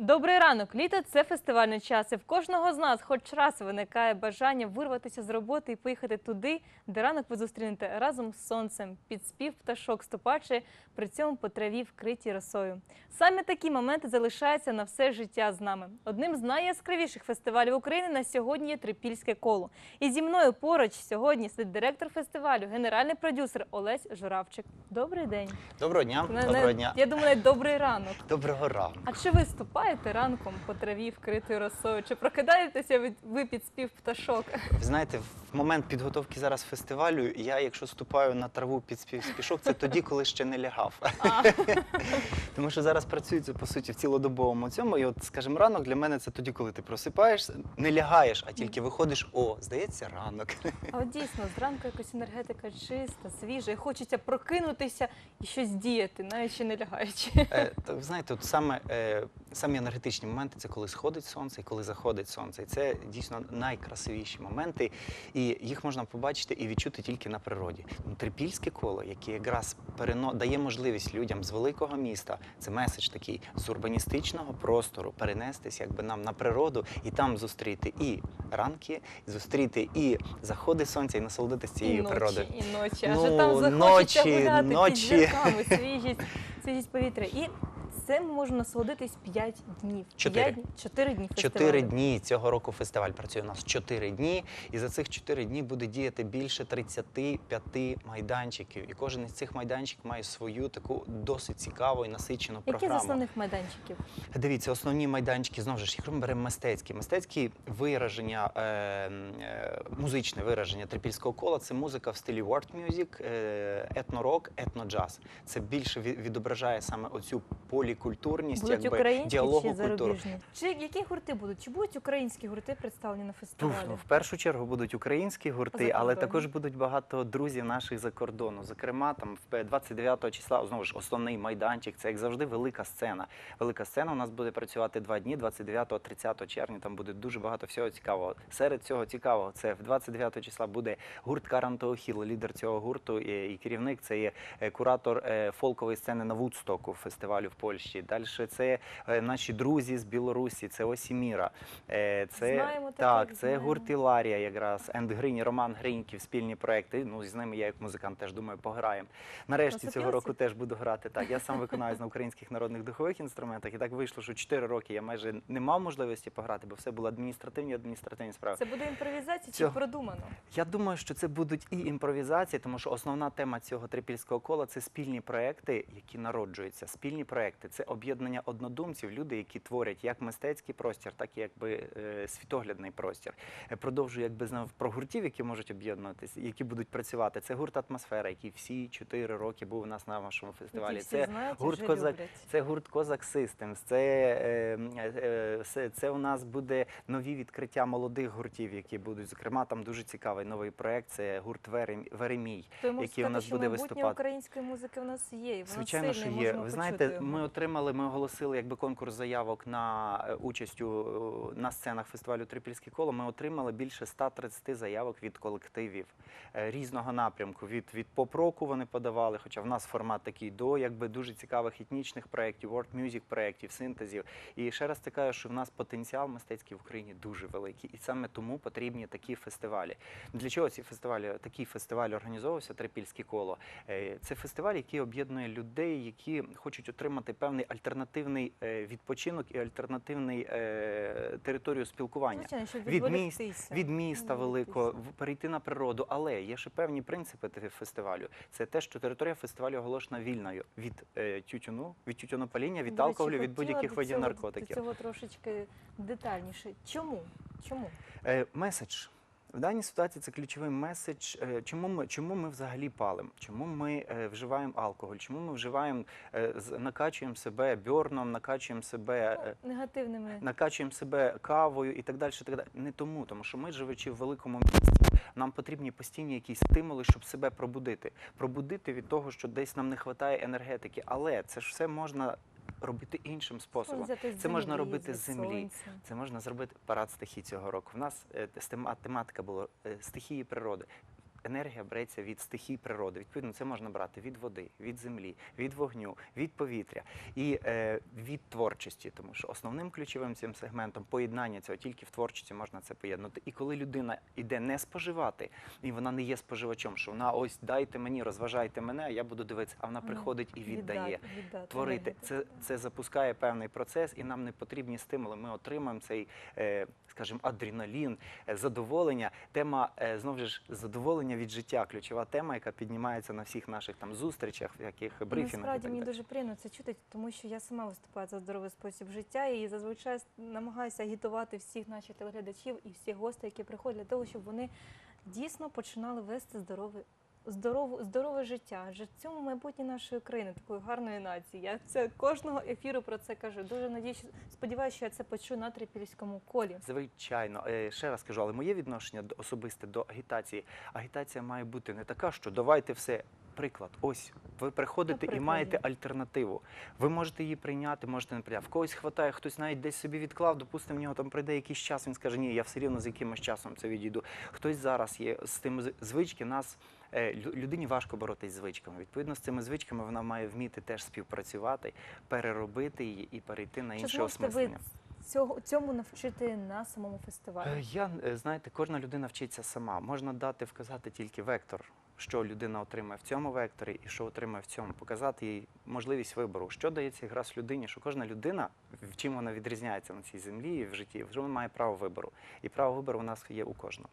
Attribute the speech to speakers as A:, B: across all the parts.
A: Добрий ранок. Літо це фестивальний час. І в кожного з нас хоч раз виникає бажання вирватися з роботи і поїхати туди, де ранок ви зустрінете разом з сонцем, під спів пташок ступачи, при цьому по траві вкриті росою. Саме такі моменти залишаються на все життя з нами. Одним з найяскравіших фестивалів України на сьогодні є Трипільське коло. І зі мною поруч сьогодні сидить директор фестивалю, генеральний продюсер Олесь Журавчик. Добрий день.
B: Доброго дня. Доброго дня.
A: Я думаю, добрий ранок.
B: Доброго ранку.
A: А чи ви ступаєте ранком по траві вкритою росою? Чи прокидаєтеся від- ви під спів пташок?
B: Ви знаєте, в момент підготовки зараз фестивалю, я, якщо ступаю на траву під спів спішок, це тоді, коли ще не лягав. Тому що зараз працюється по суті в цілодобовому цьому. І от, скажімо, ранок для мене це тоді, коли ти просипаєшся, не лягаєш, а тільки виходиш. О, здається, ранок.
A: а от дійсно, зранку якась енергетика чиста, свіжа, і хочеться прокинутися і щось діяти, навіть ще не лягаючи.
B: Е, ви знаєте, от саме е, самі енергетичні моменти це коли сходить сонце і коли заходить сонце. І це дійсно найкрасивіші моменти, і їх можна побачити і відчути тільки на природі. Ну, Трипільське коло, яке якраз перено дає можливість людям з великого міста, це меседж такий з урбаністичного простору перенестись якби нам на природу і там зустріти і ранки, і зустріти і заходи сонця, і насолодитися
A: І
B: цією
A: ночі,
B: природою.
A: і ночі.
B: Ну,
A: Аже там захочеться
B: ночі,
A: гуляти
B: ночі.
A: під зірками, свіжість, свіжість повітря. І це ми можемо насолодитись 5 днів.
B: Чотири.
A: П'ять днів- Чотири дні фестивалю.
B: Чотири дні цього року фестиваль працює у нас чотири дні, і за цих чотири дні буде діяти більше 35 майданчиків. І кожен із цих майданчиків має свою таку досить цікаву і насичену
A: Які з основних майданчиків?
B: Дивіться, основні майданчики знову ж, якщо ми беремо мистецькі, мистецькі вираження, е, е, музичне вираження трипільського кола це музика в стилі world music, е, етнорок, етноджаз. Це більше відображає саме оцю полікультурність,
A: Будуть
B: якби
A: українські
B: діалогу
A: чи
B: культур.
A: зарубіжні? Чи які гурти будуть? Чи будуть українські гурти представлені на
B: Туф,
A: фестивалі?
B: ну, в першу чергу будуть українські гурти, але також будуть багато друзів наших за кордону. Зокрема, там в 29 числа знову ж основний майданчик. Це як завжди велика сцена. Велика сцена у нас буде працювати два дні, 29-30 червня. Там буде дуже багато всього цікавого. Серед цього цікавого це в 29 числа буде гурт Карантоохіл, лідер цього гурту і, і керівник. Це є е, куратор е, фолкової сцени на Вудстоку фестивалю в Польщі. Далі це е, наші друзі з Білорусі, це Осіміра. Е, Це
A: Знаємо
B: так, це гурт Іларія, якраз Енд Грині, Роман Гриньків, спільні проекти. Ну з ними я як музикант теж думаю, пограємо. Нарешті цього
A: Насипілися?
B: року теж буду грати. Так, я сам виконаюсь на українських народних духових інструментах. І так вийшло, що 4 роки я майже не мав можливості пограти, бо все було адміністративні адміністративні справи.
A: Це буде імпровізація чи продумано?
B: Я думаю, що це будуть і імпровізації, тому що основна тема цього трипільського кола це спільні проекти, які народжуються. Спільні проекти це об'єднання однодумців, люди, які творять як мистецький простір, так і якби е, світоглядний простір. Е, Продовжую якби знав про гуртів, які можуть об'єднуватися, які будуть працювати. Це гурт атмосфера, який всі чотири роки був у нас на нашому фестивалі. Це
A: знають
B: гурт козак. Це гурт Козак Systems, це, е, е, це, це у нас буде нові відкриття молодих гуртів, які будуть. Зокрема, там дуже цікавий новий проект. Це гурт Верем- Веремій. Який у нас буде виступати.
A: української музики в нас є. І
B: Звичайно, що є. Ви
A: почути
B: знаєте, ми отримали, ми оголосили якби конкурс заявок на е, участь у, на сценах фестивалю Трипільське коло. Ми отримали більше 130 заявок від колективів е, різного напрямку. Від від поп-року вони подавали, хоча в нас формат такий до якби дуже цікавих етнічних проєктів, world music проєктів, синтезів. І ще раз це кажу, що в нас потенціал мистецький в Україні дуже великий, і саме тому потрібні такі фестивалі. Для чого ці фестивалі? Такий фестиваль організовувався Трипільське коло. Е, Це фестиваль, який об'єднує людей, які хочуть отримати певний альтернативний е, відпочинок і альтернативний е, територію спілкування.
A: Звичайно, щоб
B: від міст. Від міста великого перейти на природу, але є ще певні принципи фестивалю. Це те, що територія фестивалю оголошена вільною від е, тютюну, від тютюнопаління, від алкоголю, від будь-яких видів наркотиків.
A: До цього трошечки детальніше. Чому? Чому?
B: Меседж. В даній ситуації це ключовий меседж. Е, Чому ми, чому ми взагалі палимо? Чому ми е, вживаємо алкоголь? Чому ми вживаємо, е, з- накачуємо себе бьорном, накачуємо себе.
A: Ну, негативними.
B: накачуємо себе кавою і так далі. Так далі. Не тому, тому що ми, живучи в великому місті, нам потрібні постійні якісь стимули, щоб себе пробудити. Пробудити від того, що десь нам не вистачає енергетики. Але це ж все можна робити іншим способом. Це можна робити
A: з
B: землі. Це можна зробити парад стихій цього року. В нас е, тема- тематика була е, стихії природи. Енергія береться від стихій природи. Відповідно, це можна брати від води, від землі, від вогню, від повітря і е, від творчості, тому що основним ключовим цим сегментом поєднання цього тільки в творчості можна це поєднати. І коли людина йде не споживати, і вона не є споживачом, що вона ось дайте мені, розважайте мене, а я буду дивитися, а вона приходить і віддає.
A: Віддати, віддати
B: Творити це, це запускає певний процес, і нам не потрібні стимули. Ми отримаємо цей, е, скажімо, адреналін, е, задоволення. Тема е, знову ж задоволення від життя. Ключова тема, яка піднімається на всіх наших там зустрічах, яких брифінгах.
A: Насправді мені дуже приємно це чути, тому що я сама виступаю за здоровий спосіб життя і зазвичай намагаюся агітувати всіх наших телеглядачів і всіх гостей, які приходять, для того, щоб вони дійсно починали вести здорове. Здорове, здорове адже цьому майбутнє нашої країни, такої гарної нації. Я це кожного ефіру про це кажу. Дуже надіюсь, сподіваюся, що я це почую на трипільському колі.
B: Звичайно, Е, ще раз кажу, але моє відношення до- особисте до агітації. Агітація має бути не така, що давайте все. Приклад, ось ви приходите і маєте альтернативу. Ви можете її прийняти, можете не прийняти. В когось хватає, хтось навіть десь собі відклав. Допустимо, в нього там прийде якийсь час. Він скаже, ні, я все рівно з якимось часом це відійду. Хтось зараз є з тими з- звички. Нас людині важко боротись з звичками. Відповідно, з цими звичками вона має вміти теж співпрацювати, переробити її і перейти на інше осмислення.
A: цього цьому навчити на самому фестивалі?
B: Е, Я е, знаєте, кожна людина вчиться сама. Можна дати вказати тільки вектор, що людина отримає в цьому векторі і що отримає в цьому. Показати їй можливість вибору. Що дається якраз людині, що кожна людина, в чим вона відрізняється на цій землі і в житті, вже вона має право вибору. І право вибору у нас є у кожного.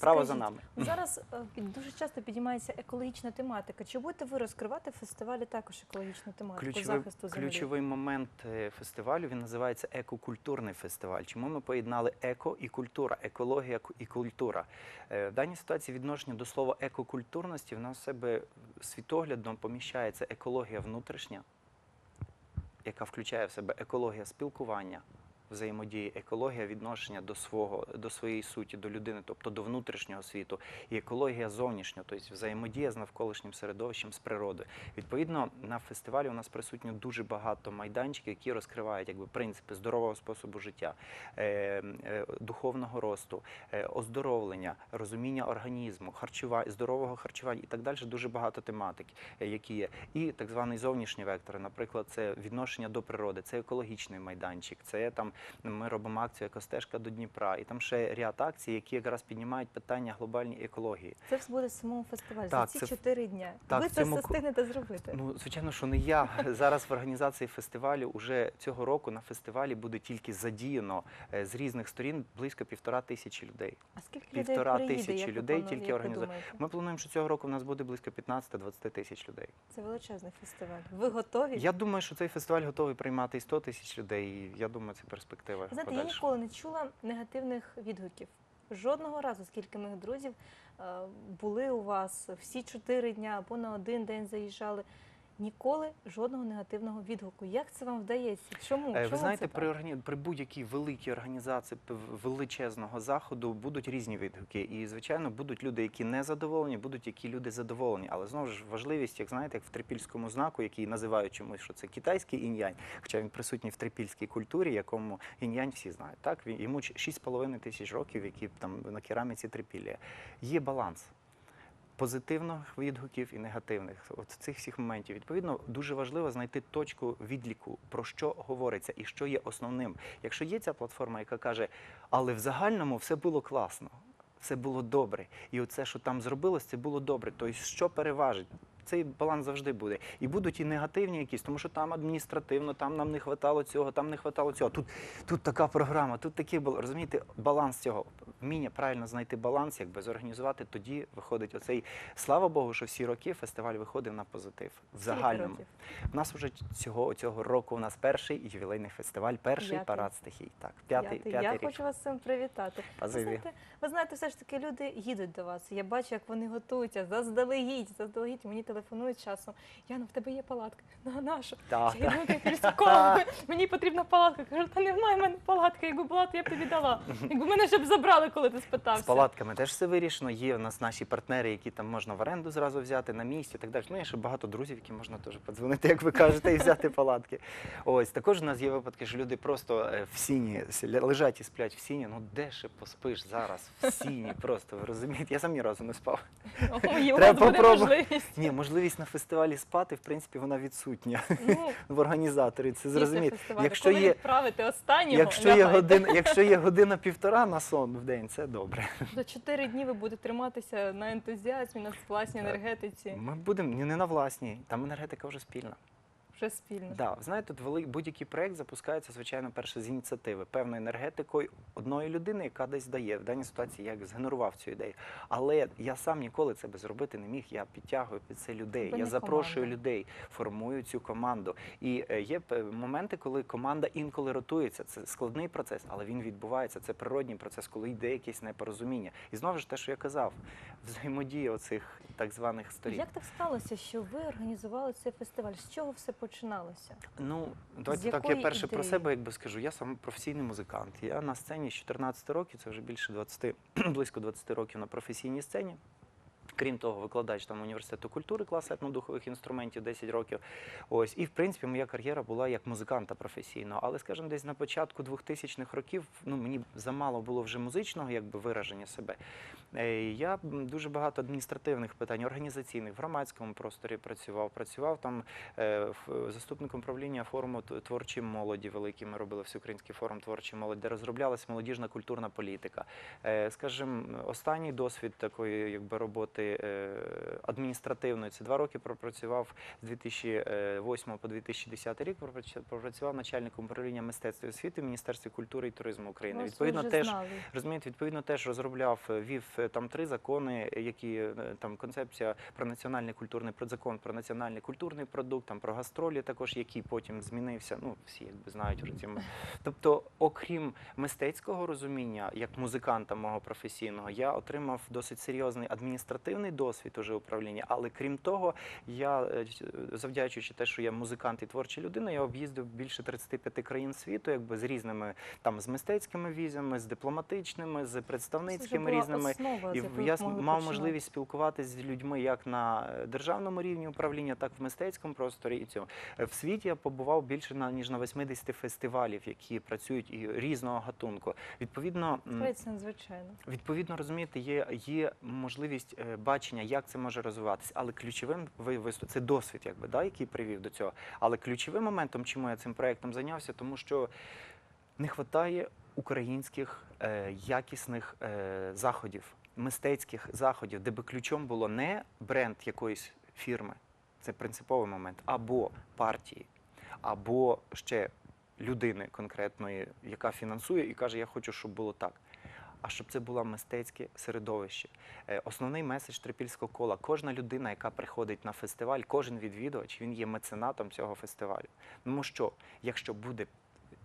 B: Право за нами.
A: Зараз е, дуже часто піднімається екологічна тематика. Чи будете ви розкривати в фестивалі також екологічну тематику
B: Ключовий,
A: захисту землі?
B: ключовий момент е, фестивалю він називається екокультурний фестиваль. Чому ми поєднали еко і культура, екологія і культура? Е, В даній ситуації відношення до слова екокультурності в нас в себе світоглядом поміщається екологія внутрішня, яка включає в себе екологія спілкування. Взаємодії, екологія відношення до свого до своєї суті, до людини, тобто до внутрішнього світу, і екологія зовнішнього, тобто взаємодія з навколишнім середовищем, з природою. Відповідно, на фестивалі у нас присутньо дуже багато майданчиків, які розкривають якби принципи здорового способу життя, е, е, духовного росту, е, оздоровлення, розуміння організму, харчува... здорового харчування і так далі. Дуже багато тематик, які є. І так званий зовнішній вектор, наприклад, це відношення до природи, це екологічний майданчик, це там ми робимо акцію «Екостежка до Дніпра, і там ще ряд акцій, які якраз піднімають питання глобальної екології.
A: Це все буде в самому фестивалі
B: Так,
A: за ці
B: це
A: чотири дня.
B: так,
A: ви це
B: цьому
A: встигнете зробити.
B: Ну, звичайно, що не я. Зараз в організації фестивалю уже цього року на фестивалі буде тільки задіяно е, з різних сторін близько півтора тисячі людей.
A: а скільки
B: півтора
A: людей приїде,
B: тисячі людей тільки організує- Ми плануємо, що цього року в нас буде близько 15-20 тисяч людей.
A: Це величезний фестиваль. Ви готові?
B: Я думаю, що цей фестиваль готовий приймати і 100 тисяч людей. І я думаю, це перспектива.
A: Знаєте, я ніколи не чула негативних відгуків. Жодного разу, скільки моїх друзів е, були у вас всі чотири дня або на один день заїжджали. Ніколи жодного негативного відгуку. Як це вам вдається? Чому?
B: Е,
A: Чому
B: Ви знаєте,
A: це
B: при, органі... при будь-якій великій організації величезного заходу будуть різні відгуки. І, звичайно, будуть люди, які не задоволені, будуть які люди задоволені. Але знову ж важливість, як знаєте, як в трипільському знаку, який називають чомусь, що це китайський інь-янь, хоча він присутній в трипільській культурі, якому інь-янь всі знають. Так, йому 6,5 тисяч років, які там на кераміці трипілля. Є баланс. Позитивних відгуків і негативних, от цих всіх моментів. Відповідно, дуже важливо знайти точку відліку, про що говориться і що є основним. Якщо є ця платформа, яка каже, але в загальному все було класно, все було добре, і оце, що там зробилось, це було добре. Тобто, що переважить? Цей баланс завжди буде. І будуть і негативні якісь, тому що там адміністративно, там нам не хватало цього, там не хватало цього. Тут, тут така програма, тут були. Розумієте, баланс цього. Вміння правильно знайти баланс, якби зорганізувати, тоді виходить оцей. Слава Богу, що всі роки фестиваль виходив на позитив. В загальному. У нас вже цього, цього року у нас перший ювілейний фестиваль, перший
A: П'ятий.
B: парад стихій. Так, п'ятий,
A: П'ятий.
B: п'ятий
A: Я
B: рік.
A: хочу вас з цим привітати. Ви знаєте, ви знаєте, все ж таки люди їдуть до вас. Я бачу, як вони готуються заздалегідь. Заздалегідь мені телефонують телефонують часом. Яна, в тебе є палатка. На нашу.
B: Так,
A: Я йду коло. Мені потрібна палатка. Кажу, та немає в мене палатки. Якби була, то я б тобі дала. Якби мене ще б забрали, коли ти спитався.
B: З палатками теж все вирішено. Є у нас наші партнери, які там можна в оренду зразу взяти на місці і так далі. Ну, є ще багато друзів, які можна теж подзвонити, як ви кажете, і взяти палатки. Ось також у нас є випадки, що люди просто е, в сіні лежать і сплять в сіні. Ну де ще поспиш зараз? В сіні просто ви розумієте? Я сам ні разу не спав.
A: Вас
B: Треба попробувати. Ні, можливість на фестивалі спати, в принципі, вона відсутня
A: Ну,
B: в організаторі. Це зрозуміти. Якщо
A: Коли
B: є,
A: відправити останнього,
B: якщо є година, якщо є година півтора на сон в день, це добре.
A: До чотири дні ви будете триматися на ентузіазмі, на власній енергетиці.
B: Ми будемо не на власній, там енергетика вже спільна.
A: Вже спільно.
B: Да, знаєте, тут будь-який проект запускається, звичайно, перше з ініціативи, певною енергетикою одної людини, яка десь дає. В даній ситуації як згенерував цю ідею. Але я сам ніколи це би зробити не міг. Я підтягую під це людей. Я запрошую
A: команда.
B: людей, формую цю команду. І е, є моменти, коли команда інколи ротується. Це складний процес, але він відбувається. Це природній процес, коли йде якесь непорозуміння. І знову ж те, що я казав, взаємодія оцих так званих сторін.
A: Як так сталося, що ви організували цей фестиваль? З чого все починалося?
B: Ну, давайте
A: З
B: так, я
A: перше
B: перше про себе якби скажу. Я сам професійний музикант. Я на сцені з 14 років, це вже більше 20, близько 20 років на професійній сцені. Крім того, викладач там університету культури, клас етнодухових інструментів 10 років. Ось і в принципі моя кар'єра була як музиканта професійного. Але, скажімо, десь на початку 2000-х років ну мені замало було вже музичного якби вираження себе. Е, Я дуже багато адміністративних питань, організаційних в громадському просторі працював. Працював там е, заступником правління форуму т- творчої молоді, великий ми робили всеукраїнський форум творчої молоді, де розроблялась молодіжна культурна політика. Е, Скажімо, останній досвід такої якби роботи е, адміністративної це два роки пропрацював з 2008 по 2010 рік. Пропрацював начальником управління мистецтва і освіти в Міністерстві культури і туризму України.
A: Ось
B: Відповідно, теж
A: знали.
B: Розумієте, відповідно теж розробляв, е, вів е, там три закони, які там концепція про національний культурний про- закон про національний культурний продукт, там про гастролі, також який потім змінився. Ну всі якби знають вже ці. Тобто, окрім мистецького розуміння, як музиканта мого професійного, я отримав досить серйозний адміністративний досвід уже управління. Але крім того, я е, завдячуючи те, що я музикант і творча людина, я об'їздив більше 35 країн світу, якби з різними там з мистецькими візами, з дипломатичними, з представницькими різними.
A: основа,
B: І я мав можливість спілкуватися з людьми як на е, державному рівні управління, так і в мистецькому просторі. І цьому Е, в світі я побував більше на ніж на 80 фестивалів, які працюють і різного гатунку. Відповідно. Відповідно, розумієте, є, є можливість бачення, як це може розвиватися. Але ключовим ви виступ це досвід, якби да, який привів до цього. Але ключовим моментом, чому я цим проектом зайнявся, тому що не вистачає українських е, якісних е, заходів, мистецьких заходів, де би ключом було не бренд якоїсь фірми, це принциповий момент, або партії, або ще людини конкретної, яка фінансує і каже, я хочу, щоб було так. А щоб це було мистецьке середовище. Е, Основний меседж трипільського кола. Кожна людина, яка приходить на фестиваль, кожен відвідувач, він є меценатом цього фестивалю. Тому що, якщо буде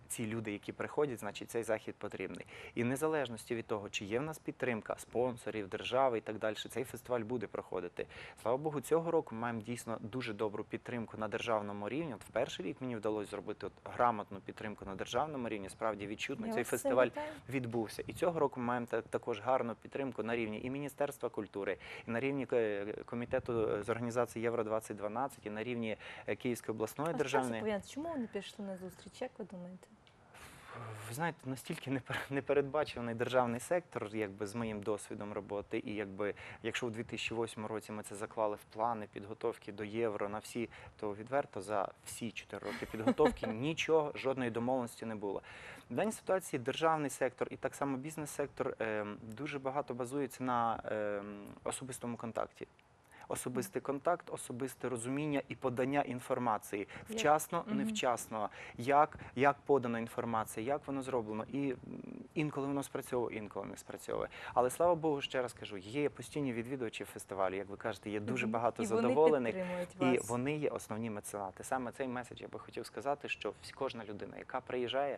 B: ці люди, які приходять, значить цей захід потрібний. І незалежності від того, чи є в нас підтримка спонсорів, держави і так далі, цей фестиваль буде проходити. Слава Богу, цього року ми маємо дійсно дуже добру підтримку на державному рівні. От в перший рік мені вдалося зробити от грамотну підтримку на державному рівні. Справді відчутно
A: Я
B: цей фестиваль
A: вітаю.
B: відбувся. І цього року ми маємо та- також гарну підтримку на рівні і Міністерства культури, і на рівні е, комітету з організації Євро 2012 і на рівні е, Київської обласної
A: А
B: державної.
A: Чому вони пішли на зустріч? Як ви думаєте?
B: Ви знаєте, настільки непер- непередбачуваний державний сектор, якби з моїм досвідом роботи, і якби якщо у 2008 році ми це заклали в плани підготовки до євро на всі, то відверто за всі 4 роки підготовки нічого, жодної домовленості не було. В даній ситуації державний сектор і так само бізнес-сектор ем, дуже багато базується на ем, особистому контакті. Особистий контакт, особисте розуміння і подання інформації вчасно, невчасно, як, як подана інформація, як воно зроблено. І інколи воно спрацьовує, інколи не спрацьовує. Але слава Богу, ще раз кажу, є постійні відвідувачі фестивалю, як ви кажете, є дуже багато
A: і
B: задоволених.
A: Вони
B: І вони є основні меценати. Саме цей меседж я би хотів сказати, що кожна людина, яка приїжджає,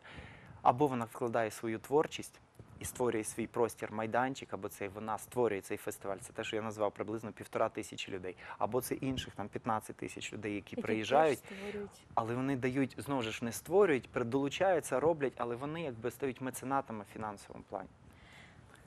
B: або вона вкладає свою творчість, і створює свій простір майданчик, або цей вона створює цей фестиваль. Це те, що я назвав приблизно півтора тисячі людей, або це інших там 15 тисяч людей, які,
A: Які
B: приїжджають. Але вони дають знову ж не створюють, при- долучаються, роблять, але вони якби стають меценатами в фінансовому плані.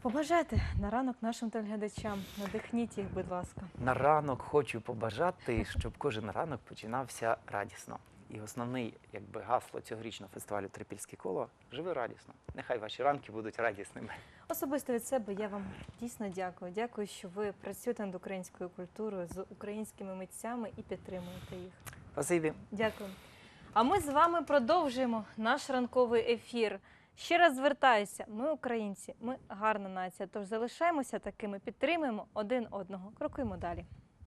A: Побажайте на ранок нашим телеглядачам. Надихніть їх, будь ласка.
B: На ранок хочу побажати, щоб кожен ранок починався радісно. І основний якби гасло цьогорічного фестивалю Трипільське коло живи радісно. Нехай ваші ранки будуть радісними.
A: Особисто від себе я вам дійсно дякую. Дякую, що ви працюєте над українською культурою з українськими митцями і підтримуєте їх.
B: Спасибі.
A: Дякую. А ми з вами продовжуємо наш ранковий ефір. Ще раз звертаюся, ми українці, ми гарна нація. Тож залишаємося такими, підтримуємо один одного. Крокуємо далі.